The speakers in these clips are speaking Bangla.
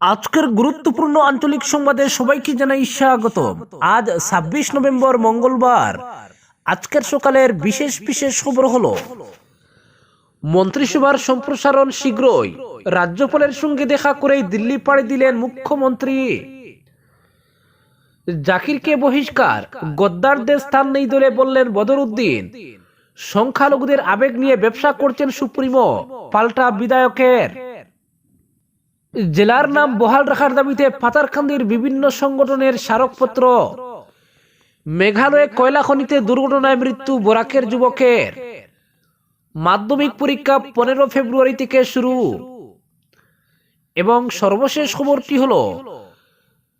আজকের গুরুত্বপূর্ণ আঞ্চলিক সংবাদে সবাইকে জানাই স্বাগত আজ ছাব্বিশ নভেম্বর মঙ্গলবার। আজকের সকালের বিশেষ বিশেষ খবর হলো, মন্ত্রিসভার সম্প্রসারণ শীঘ্রই রাজ্যপালের সঙ্গে দেখা করেই দিল্লি পাড়ি দিলেন মুখ্যমন্ত্রী। জাকিরকে বহিষ্কার, গদ্দারদের স্থান নেই দলে বললেন বদরুদ্দিন। সংখ্যালঘুদের আবেগ নিয়ে ব্যবসা করছেন সুপ্রিমো, পাল্টা বিধায়কের। জেলার নাম বহাল রাখার দাবিতে পাতারকান্দির বিভিন্ন সংগঠনের স্মারকপত্র। মেঘালয়ে কয়লা খনিতে দুর্ঘটনায় মৃত্যু বরাকের যুবকের। মাধ্যমিক পরীক্ষা পনেরো ফেব্রুয়ারি থেকে শুরু। এবং সর্বশেষ খবরটি হল,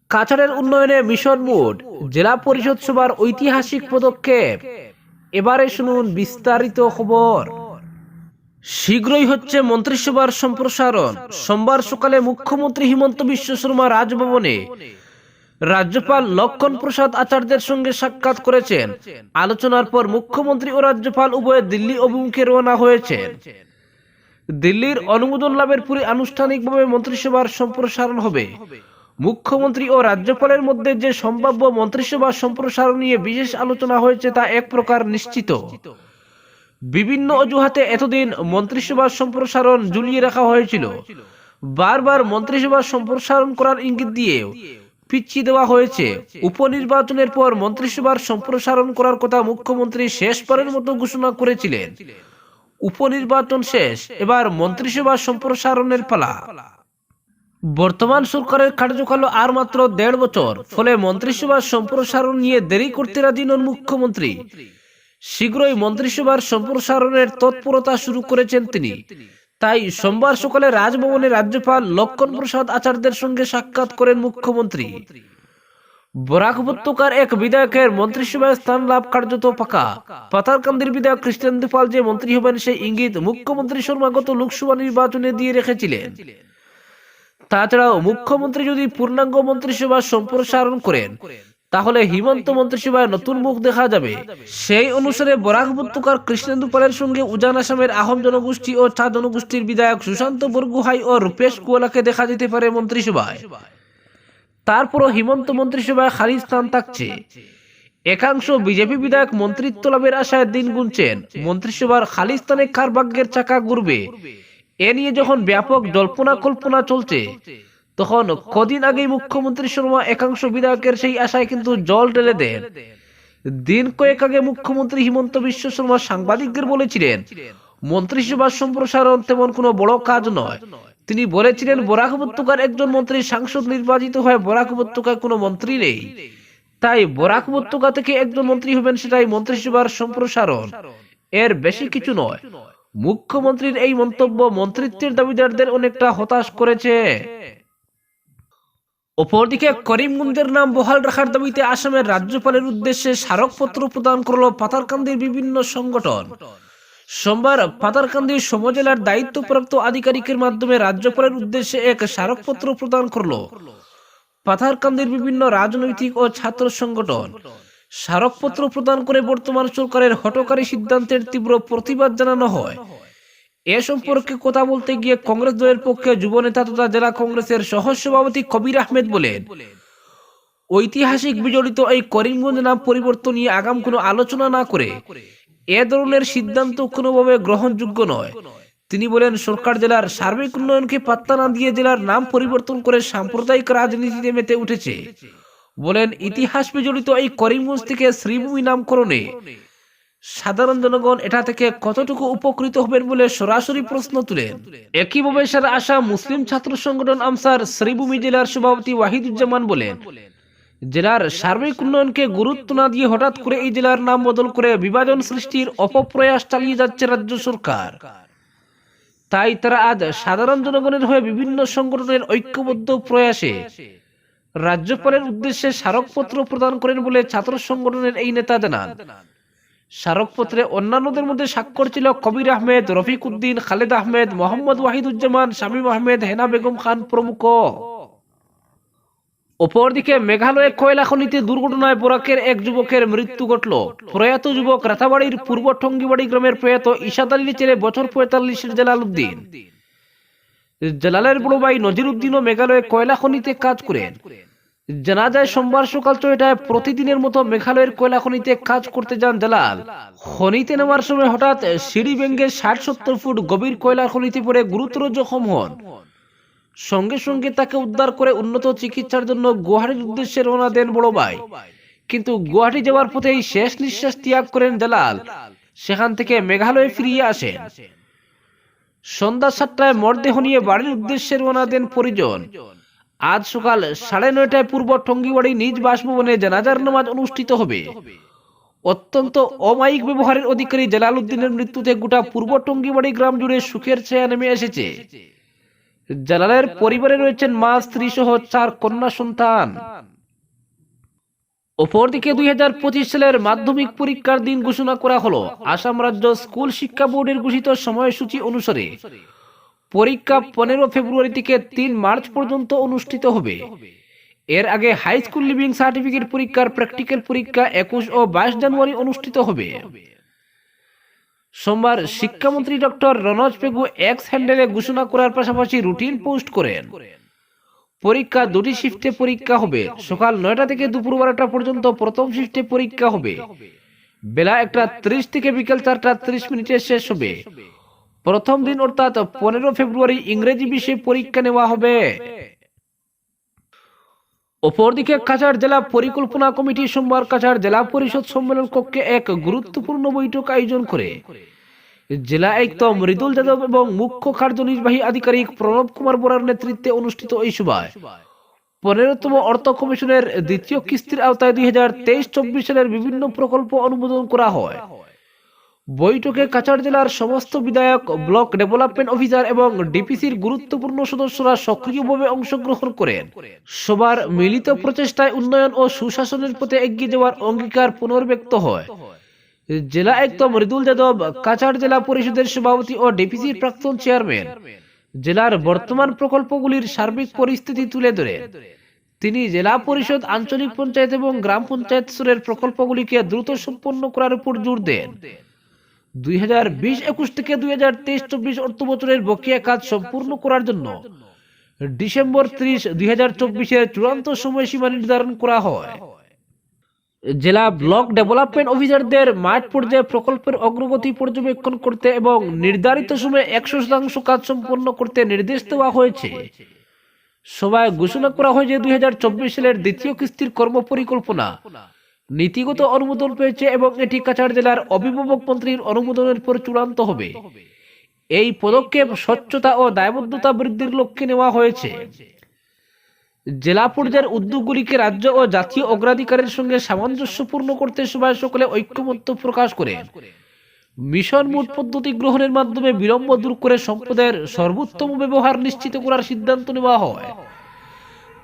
কাছাড়ের উন্নয়নে মিশন মুড, জেলা পরিষদ সভার ঐতিহাসিক পদক্ষেপ। এবারে শুনুন বিস্তারিত খবর। শীঘ্রই হচ্ছে মন্ত্রিসভার সম্প্রসারণ। সোমবার সকালে মুখ্যমন্ত্রী হিমন্ত বিশ্ব শর্মা রাজভবনে রাজ্যপাল লক্ষণ প্রসাদ আচার্যের সঙ্গে সাক্ষাৎ করেছেন। আলোচনার পর মুখ্যমন্ত্রী ও রাজ্যপাল উভয়ে দিল্লি অভিমুখে রওনা হয়েছেন। দিল্লির অনুমোদন লাভের পরে আনুষ্ঠানিকভাবে মন্ত্রিসভার সম্প্রসারণ হবে। মুখ্যমন্ত্রী ও রাজ্যপালের মধ্যে যে সম্ভাব্য মন্ত্রিসভা সম্প্রসারণ নিয়ে বিশেষ আলোচনা হয়েছে তা এক প্রকার নিশ্চিত। বিভিন্ন অজুহাতে এতদিন মন্ত্রিসভা সম্প্রসারণ ঝুলিয়ে রাখা হয়েছিল। বারবার মন্ত্রিসভা সম্প্রসারণ করার ইঙ্গিত দিয়েও পিছিয়ে দেওয়া হয়েছে। উপনির্বাচনের পর মন্ত্রিসভার সম্প্রসারণ করার কথা মুখ্যমন্ত্রী শেষবারের মতো ঘোষণা করেছিলেন। উপনির্বাচন শেষ, এবার মন্ত্রিসভা সম্প্রসারণের পালা। বর্তমান সরকারের কার্যকাল আর মাত্র দেড় বছর, ফলে মন্ত্রিসভার সম্প্রসারণ নিয়ে দেরি করতে রাজি নন মুখ্যমন্ত্রী। শীঘ্রই মন্ত্রিসভার সম্প্রসারণের তৎপরতা শুরু করেছেন তিনি। তাই সোমবার সকালে রাজভবনে রাজ্যপাল লক্ষণ প্রসাদ আচার্যের সঙ্গে সাক্ষাৎ করেন মুখ্যমন্ত্রী। বরাক উপত্যকার এক বিধায়কের মন্ত্রিসভায় স্থান লাভ কার্যত পাকা। পাতারকান্দির বিধায়ক কৃষ্ণেন্দু যে মন্ত্রী হবেন সেই ইঙ্গিত মুখ্যমন্ত্রী শর্মা গত লোকসভা নির্বাচনে দিয়ে রেখেছিলেন। তাছাড়াও মুখ্যমন্ত্রী যদি পূর্ণাঙ্গ মন্ত্রিসভা সম্প্রসারণ করেন তাহলে হিমন্ত মন্ত্রিসভায় নতুন মুখ দেখা যাবে। সেই অনুসারে বরাক উপত্যকার কৃষ্ণেন্দু পালের সঙ্গে উজান আসামের আহম জনগোষ্ঠী ও চা জনগোষ্ঠীর বিধায়ক সুশান্ত বরগুহাই ও রূপেশ কুয়ালাকে দেখা যেতে পারে মন্ত্রিসভায়। তারপরও হিমন্ত মন্ত্রিসভায় খালি স্থান থাকছে। একাংশ বিজেপি বিধায়ক মন্ত্রিত্ব লাভের আশায় দিন গুনছেন। মন্ত্রিসভার খালি স্থানে কার ভাগ্যের চাকা ঘুরবে। এ নিয়ে যখন ব্যাপক জল্পনা কল্পনা চলছে তখন কদিন আগেই মুখ্যমন্ত্রী শর্মা একাংশ বিধায়কের সেই আশায় কিন্তু জল ঢেলে দেন। দিন কয়েক আগে মুখ্যমন্ত্রী হিমন্ত বিশ্ব শর্মা সাংবাদিকদের বলেছিলেন মন্ত্রিসভার সম্প্রসারণ তেমন কোনো বড় কাজ নয়। তিনি বলেছিলেন, বরাক উপত্যকার একজন মন্ত্রী সাংসদ নির্বাচিত হয়ে বরাক উপত্যকায় কোনো মন্ত্রী নেই। তাই বরাক উপত্যকা থেকে একজন মন্ত্রী হবেন সেটাই মন্ত্রিসভার সম্প্রসারণ। এর বেশি কিছু নয়। মুখ্যমন্ত্রীর এই মন্তব্য মন্ত্রিত্বের দাবিদারদের অনেকটা হতাশ করেছে। অপরদিকে করিমগঞ্জের নাম বহাল রাখার দাবিতে আসামের রাজ্যপালের উদ্দেশ্যে স্মারকপত্র প্রদান করল পাতারকান্দির বিভিন্ন সংগঠন। সোমবার পাতারকান্দির সমজেলার দায়িত্বপ্রাপ্ত আধিকারিকের মাধ্যমে রাজ্যপালের উদ্দেশ্যে এক স্মারকপত্র প্রদান করল পাতারকান্দির বিভিন্ন রাজনৈতিক ও ছাত্র সংগঠন। স্মারকপত্র প্রদান করে বর্তমান সরকারের হটকারী সিদ্ধান্তের তীব্র প্রতিবাদ জানানো হয়। এ সম্পর্কে কথা বলতে গিয়ে কংগ্রেস দলের পক্ষে যুব নেতা তথা জেলা কংগ্রেসের সহ সভাপতি কবির আহমেদ বলেন, ঐতিহাসিক বিজড়িত এই করিমগঞ্জ নাম পরিবর্তন নিয়ে আগাম কোনো আলোচনা না করে এ ধরনের সিদ্ধান্ত কোনোভাবে গ্রহণযোগ্য নয়। তিনি বলেন, সরকার জেলার সার্বিক উন্নয়নকে পাত্তা না দিয়ে জেলার নাম পরিবর্তন করে সাম্প্রদায়িক রাজনীতিতে মেতে উঠেছে। বলেন, ইতিহাস বিজড়িত এই করিমগঞ্জ থেকে শ্রীভূমি নামকরণে সাধারণ জনগণ এটা থেকে কতটুকু উপকৃত হবেন বলে সরাসরি প্রশ্ন তুলেন। একইভাবে সারা আসাম মুসলিম ছাত্র সংগঠন আমসার শ্রীভূমি জেলার সভাপতি ওয়াহিদুজ্জামান বলেন, জেলার সার্বিক উন্নয়নকে গুরুত্ব না দিয়ে হঠাৎ করে এই জেলার নাম বদল করে বিভাজন সৃষ্টির অপপ্রয়াস চালিয়ে যাচ্ছে রাজ্য সরকার। তাই তারা আজ সাধারণ জনগণের হয়ে বিভিন্ন সংগঠনের ঐক্যবদ্ধ প্রয়াসে রাজ্যপালের উদ্দেশ্যে স্মারকপত্র প্রদান করেন বলে ছাত্র সংগঠনের এই নেতা জানান। স্মারকপত্রে অন্যান্যদের মধ্যে স্বাক্ষর ছিল কবির আহমেদ রফিক উদ্দিন খালেদ আহমেদ, মোহাম্মদ ওয়াহিদুজ্জামান, শামীম আহমেদ, হেনা বেগম খান প্রমুখ। অপরদিকে মেঘালয়ে কয়লা খনিতে দুর্ঘটনায় বরাকের এক যুবকের মৃত্যু ঘটল। প্রয়াত যুবক রাতাবাড়ির পূর্ব টঙ্গিবাড়ি গ্রামের প্রয়াত ইশাদ আলীর ছেলে বছর পঁয়তাল্লিশের জেলাল উদ্দিন জালালের বড় ভাই নজিরুদ্দিনও মেঘালয়ে কয়লা খনিতে কাজ করেন। জানা যায় সোমবার সকাল ছয়টায় প্রতিদিনের মতো মেঘালয়ের কয়লা খনিতে কাজ করতে যান জালাল খনিতে নেওয়ার সময় হঠাৎ সিঁড়ি ভেঙ্গে ষাট সত্তর ফুট গভীর কয়লা খনিতে পড়ে গুরুতর জখম হন। সঙ্গে সঙ্গে তাকে উদ্ধার করে উন্নত চিকিৎসার জন্য গুয়াহাটির উদ্দেশ্যে রওনা দেন বড় ভাই। কিন্তু গুয়াহাটি যাওয়ার পথেই শেষ নিঃশ্বাস ত্যাগ করেন জালাল সেখান থেকে মেঘালয়ে ফিরিয়ে আসেন। সন্ধ্যা সাতটায় মরদেহ নিয়ে বাড়ির উদ্দেশ্যে রওনা দেন পরিজন। আজ সকাল সাড়ে নয়টায় পূর্ব টঙ্গিবাড়ি নিজ বাসভবনে জানাজার নামাজ অনুষ্ঠিত হবে। অত্যন্ত অমায়িক ব্যবহারের অধিকারী জালাল উদ্দিনের মৃত্যুতে গোটা পূর্ব টঙ্গিবাড়ি গ্রাম জুড়ে সুখের ছায়া নেমে এসেছে। জালালের পরিবারে রয়েছেন মা, স্ত্রী সহ চার কন্যা সন্তান। অপরদিকে দুই হাজার পঁচিশ সালের মাধ্যমিক পরীক্ষার দিন ঘোষণা করা হলো। আসাম রাজ্য স্কুল শিক্ষা বোর্ডের ঘোষিত সময়সূচি অনুসারে পরীক্ষা পনেরো ফেব্রুয়ারি থেকে তিন মার্চ পর্যন্ত অনুষ্ঠিত হবে। এর আগে হাই স্কুল লিভিং সার্টিফিকেট পরীক্ষার প্র্যাকটিক্যাল পরীক্ষা একুশ ও বাইশ জানুয়ারি অনুষ্ঠিত হবে। সোমবার শিক্ষামন্ত্রী ডক্টর রনজ পেগু এক্স হ্যান্ডেলে ঘোষণা করার পাশাপাশি রুটিন পোস্ট করেন। পরীক্ষা দুটি শিফটে পরীক্ষা হবে। সকাল নয়টা থেকে দুপুর বারোটা পর্যন্ত প্রথম শিফটে পরীক্ষা হবে। বেলা একটা ত্রিশ থেকে বিকেল চারটা ত্রিশ মিনিটে শেষ হবে। প্রথম দিন অর্থাৎ পনেরো ফেব্রুয়ারি ইংরেজি বিষয়ে পরীক্ষা নেওয়া হবে। অপরদিকে কাছাড় জেলা পরিকল্পনা কমিটি সোমবার কাছাড় জেলা পরিষদ সম্মেলন কক্ষে এক গুরুত্বপূর্ণ বৈঠক আয়োজন করে। জেলা আয়ুক্ত মৃদুল যাদব এবং মুখ্য কার্যনির্বাহী আধিকারিক প্রণব কুমার বোরার নেতৃত্বে অনুষ্ঠিত এই সভায়। পনেরোতম অর্থ কমিশনের দ্বিতীয় কিস্তির আওতায় দুই হাজার তেইশ চব্বিশ সালের বিভিন্ন প্রকল্প অনুমোদন করা হয়। বৈঠকে কাছাড় জেলার সমস্ত বিধায়ক, ব্লক ডেভেলপমেন্ট অফিসার এবং ডিপিসির গুরুত্বপূর্ণ সদস্যরা সক্রিয়ভাবে অংশগ্রহণ করেন। সবার মিলিত প্রচেষ্টায় উন্নয়ন ও সুশাসনের পথে এগিয়ে যাওয়ার অঙ্গীকার পুনর্ব্যক্ত হয়। জেলা আয়ুক্ত মৃদুল যাদব, কাছাড় জেলা পরিষদের সভাপতি ও ডিপিসির প্রাক্তন চেয়ারম্যান। জেলার বর্তমান প্রকল্পগুলির সার্বিক পরিস্থিতি তুলে ধরেন তিনি জেলা পরিষদ, আঞ্চলিক পঞ্চায়েত এবং গ্রাম পঞ্চায়েত স্তরের প্রকল্পগুলিকে দ্রুত সম্পন্ন করার উপর জোর দেন। দুই হাজার বিশ একুশ থেকে দুই হাজার তেইশ চব্বিশ অর্থ বকেয়া কাজ সম্পূর্ণ করার জন্য ডিসেম্বর ত্রিশ, দুই হাজার চব্বিশের চূড়ান্ত সময়সীমা নির্ধারণ করা হয়। জেলা ব্লক ডেভেলপমেন্ট অফিসারদের মাঠ পর্যায়ে প্রকল্পের অগ্রগতি পর্যবেক্ষণ করতে এবং নির্ধারিত সময়ে একশো শতাংশ কাজ সম্পন্ন করতে নির্দেশ দেওয়া হয়েছে। সভায় ঘোষণা করা হয় যে দুই হাজার চব্বিশ সালের দ্বিতীয় কিস্তির কর্মপরিকল্পনা নীতিগত অনুমোদন পেয়েছে এবং এটি কাছাড় জেলার অভিভাবক মন্ত্রীর অনুমোদনের পর চূড়ান্ত হবে। এই পদক্ষেপ স্বচ্ছতা ও দায়বদ্ধতা বৃদ্ধির লক্ষ্যে নেওয়া হয়েছে। জেলা পর্যায়ের উদ্যোগগুলিকে রাজ্য ও জাতীয় অগ্রাধিকারের সঙ্গে সামঞ্জস্যপূর্ণ করতে সভায় সকলে ঐক্যমত্য প্রকাশ করে। মিশন মোড পদ্ধতি গ্রহণের মাধ্যমে বিলম্ব দূর করে সম্পদের সর্বোত্তম ব্যবহার নিশ্চিত করার সিদ্ধান্ত নেওয়া হয়।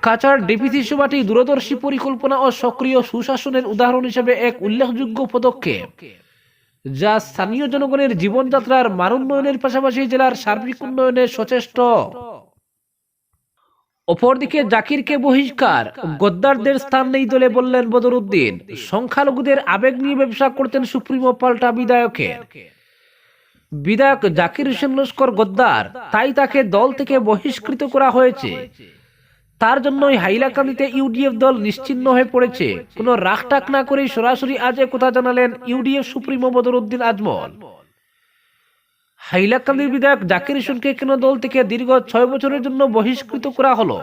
কাছাড় ডিপিসি সভাটি দূরদর্শী পরিকল্পনা ও সক্রিয় সুশাসনের উদাহরণ হিসেবে এক উল্লেখযোগ্য পদক্ষেপ। যা স্থানীয় জনগণের জীবনযাত্রার মান উন্নয়নের পাশাপাশি জেলার সার্বিক উন্নয়নে সচেষ্ট। অপরদিকে জাকিরকে বহিষ্কার, গদ্দারদের স্থান নেই দলে বললেন বদরুদ্দিন। সংখ্যালঘুদের আবেগ নিয়ে ব্যবসা করতেন সুপ্রিমো পাল্টা বিধায়কের। বিধায়ক জাকির হোসেন লস্কর গদ্দার, তাই তাকে দল থেকে বহিষ্কৃত করা হয়েছে। তার জন্যই হাইলাকান্দিতে ইউডিএফ দল নিশ্চিন্ন হয়ে পড়েছে। কোনো রাগটাক না করেই সরাসরি আজ কথা জানালেন ইউডিএফ সুপ্রিমো বদরুদ্দিন আজমল। হাইলাকান্দির বিধায়ক জাকির হোসেনকে কেন দল থেকে দীর্ঘ ছয় বছরের জন্য বহিষ্কৃত করা হলো?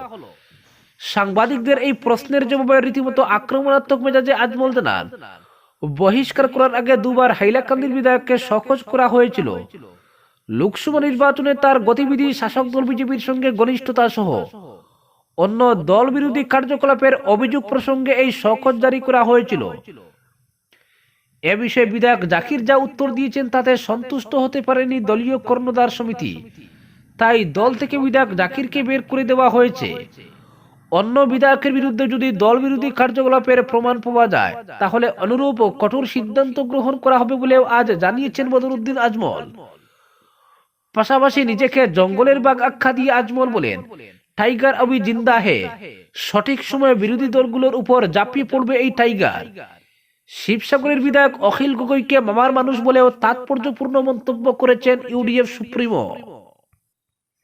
সাংবাদিকদের এই প্রশ্নের জবাবে রীতিমতো আক্রমণাত্মক মেজাজে আজমল জানান, বহিষ্কার করার আগে দুবার হাইলাকান্দির বিধায়ককে সহজ করা হয়েছিল। লোকসভা নির্বাচনে তার গতিবিধি শাসক দল বিজেপির সঙ্গে ঘনিষ্ঠতা সহ অন্য দল বিরোধী কার্যকলাপের অভিযোগ প্রসঙ্গে এই শকত জারি করা হয়েছিল। এ বিষয়ে বিধায়ক জাকির যা উত্তর দিয়েছেন তাতে সন্তুষ্ট হতে পারেনি দলীয় কর্ণধার সমিতি। তাই দল থেকে বিধায়ক জাকিরকে বের করে দেওয়া হয়েছে। অন্য বিধায়কের বিরুদ্ধে যদি দল বিরোধী কার্যকলাপের প্রমাণ পাওয়া যায়, তাহলে অনুরূপ কঠোর সিদ্ধান্ত গ্রহণ করা হবে বলেও আজ জানিয়েছেন বদরুদ্দিন আজমল। পাশাপাশি নিজেকে জঙ্গলের বাঘ আখ্যা দিয়ে আজমল বলেন টাইগার অবি জিন্দা হে। সঠিক সময়ে বিরোধী দলগুলোর উপর ঝাঁপিয়ে পড়বে এই টাইগার। শিবসাগরের বিধায়ক অখিল গগৈকে মামার মানুষ বলেও তাৎপর্যপূর্ণ মন্তব্য করেছেন ইউডিএফ সুপ্রিমো।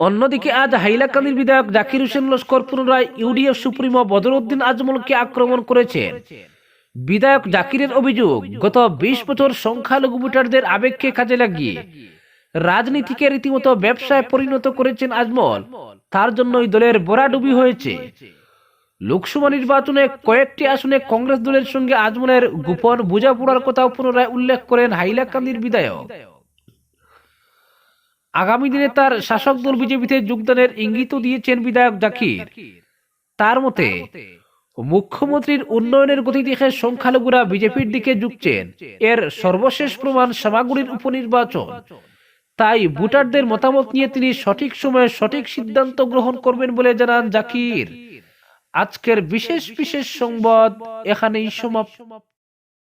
অন্যদিকে আজ হাইলাকান্দির বিধায়ক জাকির হোসেন লস্কর পুনরায় ইউডিএফ সুপ্রিমো বদরুদ্দিন আজমলকে আক্রমণ করেছেন। বিধায়ক জাকিরের অভিযোগ, গত বিশ বছর সংখ্যালঘু ভোটারদের আবেগকে কাজে লাগিয়ে রাজনীতিকে রীতিমতো ব্যবসায় পরিণত করেছেন আজমল। তার জন্যই দলের বরাডুবি হয়েছে। লোকসভা নির্বাচনে কয়েকটি আসনে কংগ্রেস দলের সঙ্গে আজমলের গোপন বোঝাপড়ার কথাও পুনরায় উল্লেখ করেন হাইলাকান্দির বিধায়ক। আগামী দিনে তার শাসক দল বিজেপিতে যোগদানের ইঙ্গিত দিয়েছেন বিধায়ক জাকির। তার মতে, মুখ্যমন্ত্রীর উন্নয়নের গতি দেখে সংখ্যালঘুরা বিজেপির দিকে ঝুঁকছেন। এর সর্বশেষ প্রমাণ সামাগুড়ির উপনির্বাচন। তাই ভোটারদের মতামত নিয়ে তিনি সঠিক সময়ে সঠিক সিদ্ধান্ত গ্রহণ করবেন বলে জানান জাকির। আজকের বিশেষ বিশেষ সংবাদ এখানেই সমাপ্ত।